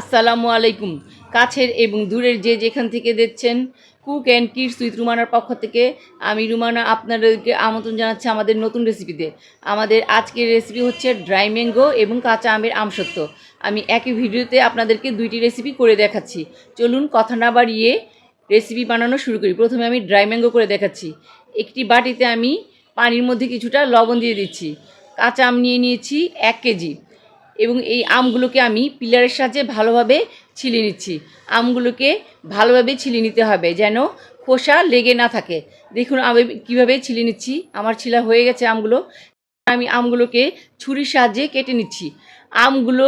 আসসালামু আলাইকুম। কাছের এবং দূরের যে যেখান থেকে দেখছেন, কুক অ্যান্ড কিডস উইথ রুমানার পক্ষ থেকে আমি রুমানা আপনাদেরকে আমন্ত্রণ জানাচ্ছি আমাদের নতুন রেসিপিতে। আমাদের আজকের রেসিপি হচ্ছে ড্রাই ম্যাঙ্গো এবং কাঁচা আমের আমসত্ব। আমি একই ভিডিওতে আপনাদেরকে দুইটি রেসিপি করে দেখাচ্ছি। চলুন কথা না বাড়িয়ে রেসিপি বানানো শুরু করি। প্রথমে আমি ড্রাই ম্যাঙ্গো করে দেখাচ্ছি। একটি বাটিতে আমি পানির মধ্যে কিছুটা লবণ দিয়ে দিচ্ছি। কাঁচা আম নিয়ে নিয়েছি এক কেজি। এবং এই আমগুলোকে আমি পিলারের সাহায্যে ভালোভাবে ছিলে নিচ্ছি। আমগুলোকে ভালোভাবে ছিলে নিতে হবে যেন খোসা লেগে না থাকে। দেখুন আমি কীভাবে ছিলে নিচ্ছি। আমার ছিলা হয়ে গেছে আমগুলো। আমি আমগুলোকে ছুরির সাহায্যে কেটে নিচ্ছি। আমগুলো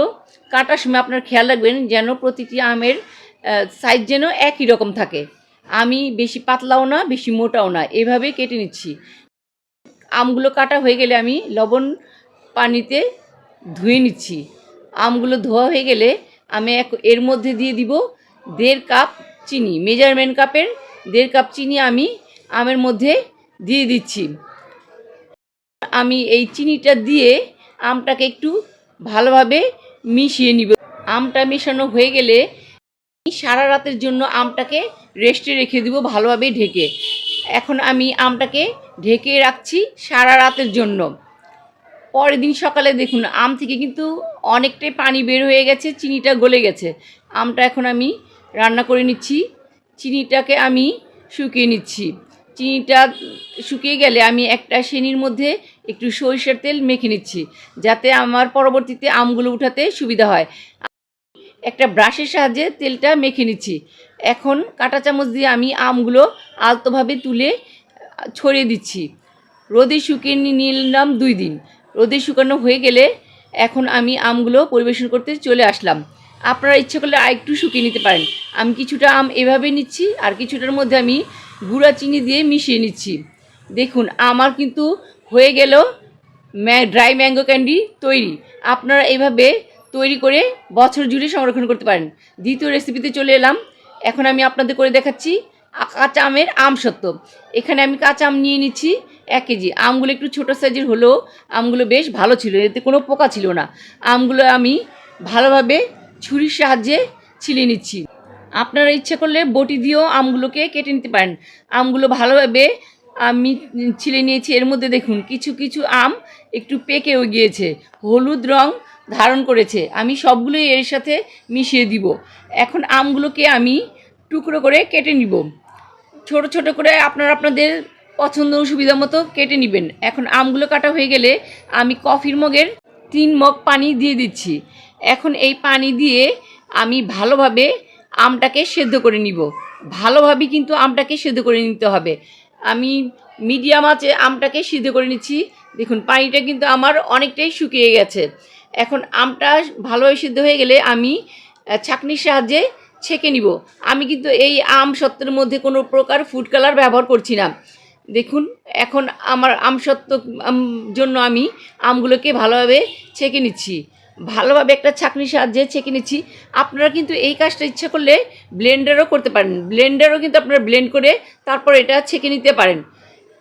কাটার সময় আপনার খেয়াল রাখবেন যেন প্রতিটি আমের সাইজ যেন একই রকম থাকে। আমি বেশি পাতলাও না, বেশি মোটাও না, এভাবে কেটে নিচ্ছি। আমগুলো কাটা হয়ে গেলে আমি লবণ পানিতে ধুয়ে নিচ্ছি। আমগুলো ধোয়া হয়ে গেলে আমি এক এর মধ্যে দিয়ে দিব দেড় কাপ চিনি, মেজারমেন্ট কাপের দেড় কাপ চিনি আমি আমের মধ্যে দিয়ে দিচ্ছি। আমি এই চিনিটা দিয়ে আমটাকে একটু ভালোভাবে মিশিয়ে নিব। আমটা মেশানো হয়ে গেলে সারা রাতের জন্য আমটাকে রেস্টে রেখে দিব ভালোভাবে ঢেকে। এখন আমি আমটাকে ঢেকে রাখছি সারা রাতের জন্য। পরের দিন সকালে দেখুন, আম থেকে কিন্তু অনেকটাই পানি বের হয়ে গেছে, চিনিটা গলে গেছে। আমটা এখন আমি রান্না করে নিচ্ছি, চিনিটাকে আমি শুকিয়ে নিচ্ছি। চিনিটা শুকিয়ে গেলে আমি একটা সেনির মধ্যে একটু সরিষার তেল মেখে নিচ্ছি, যাতে আমার পরবর্তীতে আমগুলো উঠাতে সুবিধা হয়। একটা ব্রাশের সাহায্যে তেলটা মেখে নিচ্ছি। এখন কাঁটা চামচ দিয়ে আমি আমগুলো আলতোভাবে তুলে ছড়িয়ে দিচ্ছি। রোদে শুকিয়ে নিলাম দুই দিন। রোদে শুকানো হয়ে গেলে এখন আমি আমগুলো পরিবেশন করতে চলে আসলাম। আপনারা ইচ্ছে করলে আরেকটু শুকিয়ে নিতে পারেন। আমি কিছুটা আম এভাবে নিচ্ছি আর কিছুটার মধ্যে আমি গুঁড়া চিনি দিয়ে মিশিয়ে নিচ্ছি। দেখুন, আমার কিন্তু হয়ে গেল ড্রাই ম্যাঙ্গো ক্যান্ডি তৈরি। আপনারা এভাবে তৈরি করে বছর জুড়ে সংরক্ষণ করতে পারেন। দ্বিতীয় রেসিপিতে চলে এলাম। এখন আমি আপনাদের করে দেখাচ্ছি কাঁচা আমের আম সত্ত্ব এখানে আমি কাঁচা আম নিয়ে নিচ্ছি এক কেজি। আমগুলো একটু ছোটো সাইজের হলেও আমগুলো বেশ ভালো ছিল, এতে কোনো পোকা ছিল না। আমগুলো আমি ভালোভাবে ছুরির সাহায্যে ছিলে নিচ্ছি। আপনারা ইচ্ছে করলে বটি দিয়েও আমগুলোকে কেটে নিতে পারেন। আমগুলো ভালোভাবে আমি ছিলে নিয়েছি। এর মধ্যে দেখুন, কিছু কিছু আম একটু পেকেও গিয়েছে, হলুদ রং ধারণ করেছে। আমি সবগুলোই এর সাথে মিশিয়ে দিব। এখন আমগুলোকে আমি টুকরো করে কেটে নিব। ছোট ছোট করে আপনারা আপনাদের পছন্দ সুবিধা মতো কেটে নেবেন। এখন আমগুলো কাটা হয়ে গেলে আমি কফির মগের তিন মগ পানি দিয়ে দিচ্ছি। এখন এই পানি দিয়ে আমি ভালোভাবে আমটাকে সেদ্ধ করে নিব। ভালোভাবে কিন্তু আমটাকে সেদ্ধ করে নিতে হবে। আমি মিডিয়াম আছে আমটাকে সিদ্ধ করে নিচ্ছি। দেখুন, পানিটা কিন্তু আমার অনেকটাই শুকিয়ে গেছে। এখন আমটা ভালোভাবে সিদ্ধ হয়ে গেলে আমি ছাঁকনির সাহায্যে ছেঁকে নিব। আমি কিন্তু এই আম সত্ত্বের মধ্যে কোনো প্রকার ফুড কালার ব্যবহার করছি না। দেখুন, এখন আমার আম সত্ত্ব জন্য আমি আমগুলোকে ভালোভাবে ছেঁকে নিচ্ছি। ভালোভাবে একটা ছাঁকনির সাহায্যে ছেঁকে নিচ্ছি। আপনারা কিন্তু এই কাজটা ইচ্ছা করলে ব্লেন্ডারও করতে পারেন। ব্লেন্ডারও কিন্তু আপনারা ব্লেন্ড করে তারপর এটা ছেঁকে নিতে পারেন।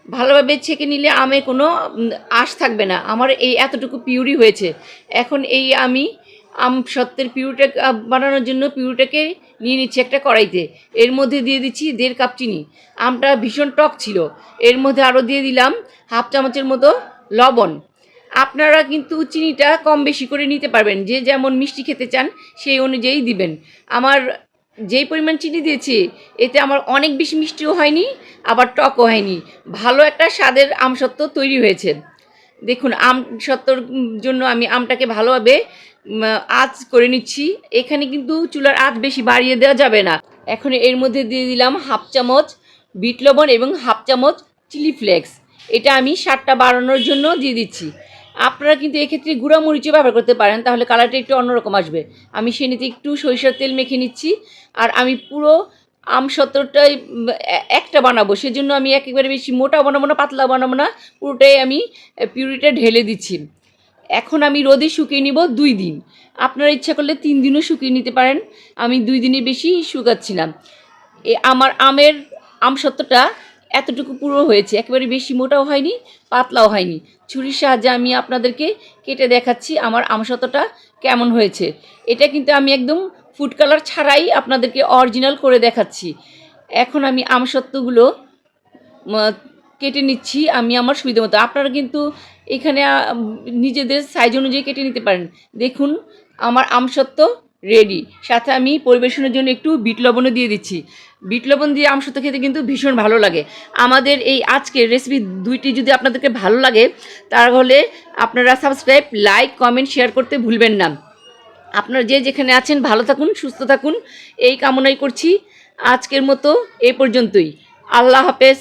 ভালোভাবে ছেঁকে নিলে আমে কোনো আঁশ থাকবে না। আমার এই এতটুকু পিউরি হয়েছে। এখন এই আমি আম সত্ত্বের পিউরিটা বানানোর জন্য পিউরিটাকে নিয়ে নিচ্ছি একটা কড়াইতে। এর মধ্যে দিয়ে দিচ্ছি দেড় কাপ চিনি। আমটা ভীষণ টক ছিল। এর মধ্যে আরও দিয়ে দিলাম হাফ চামচের মতো লবণ। আপনারা কিন্তু চিনিটা কম বেশি করে নিতে পারবেন। যে যেমন মিষ্টি খেতে চান, সেই অনুযায়ী দিবেন। আমার যেই পরিমাণ চিনি দিয়েছি, এতে আমার অনেক বেশি মিষ্টিও হয়নি, আবার টকও হয়নি। ভালো একটা স্বাদের আমসত্ত্ব তৈরি হয়েছে। দেখুন আম সত্ত্বর জন্য আমি আমটাকে ভালোভাবে আঁচ করে নিচ্ছি। এখানে কিন্তু চুলার আঁচ বেশি বাড়িয়ে দেওয়া যাবে না। এখন এর মধ্যে দিয়ে দিলাম হাফ চামচ বিট লবণ এবং হাফ চামচ চিলি ফ্লেক্স। এটা আমি স্বাদটা বাড়ানোর জন্য দিয়ে দিচ্ছি। আপনারা কিন্তু এক্ষেত্রে গুঁড়া মরিচও ব্যবহার করতে পারেন, তাহলে কালারটা একটু অন্যরকম আসবে। আমি সেনিতে একটু সরিষার তেল মেখে নিচ্ছি। আর আমি পুরো আম সত্তরটাই একটা বানাবো। সেজন্য আমি একেবারে বেশি মোটা বানাবো না, পাতলা বানাবো না। পুরোটাই আমি পিউরিটা ঢেলে দিচ্ছি। এখন আমি রোদে শুকিয়ে নিব দুই দিন। আপনারা ইচ্ছা করলে তিন দিনও শুকিয়ে নিতে পারেন। আমি দুই দিনের বেশি শুকাচ্ছি না। এ, আমার আমের আম সত্ত্বটা এতটুকু পুরো হয়েছে। একেবারে বেশি মোটাও হয়নি, পাতলাও হয়নি। ছুরির সাহায্যে আমি আপনাদেরকে কেটে দেখাচ্ছি আমার আম সত্ত্বটা কেমন হয়েছে। এটা কিন্তু আমি একদম ফুড কালার ছাড়াই আপনাদেরকে অরিজিনাল করে দেখাচ্ছি। এখন আমি আমসত্ত্বগুলো কেটে নিচ্ছি, আমি আমার সুবিধা মতো। আপনারা কিন্তু এখানে নিজেদের সাইজ অনুযায়ী কেটে নিতে পারেন। দেখুন, আমার আমসত্ত্ব রেডি সাথে আমি পরিবেশনের জন্য একটু বিট লবণও দিয়ে দিচ্ছি। বিট লবণ দিয়ে আমসত্ত্ব খেতে কিন্তু ভীষণ ভালো লাগে। আমাদের এই আজকের রেসিপি দুইটি যদি আপনাদেরকে ভালো লাগে, তাহলে আপনারা সাবস্ক্রাইব লাইক কমেন্ট শেয়ার করতে ভুলবেন না। আপনারা যে যেখানে আছেন, ভালো থাকুন, সুস্থ থাকুন। এই কামনাই করছি। আজকের মতো এ পর্যন্তই। আল্লাহ হাফেজ।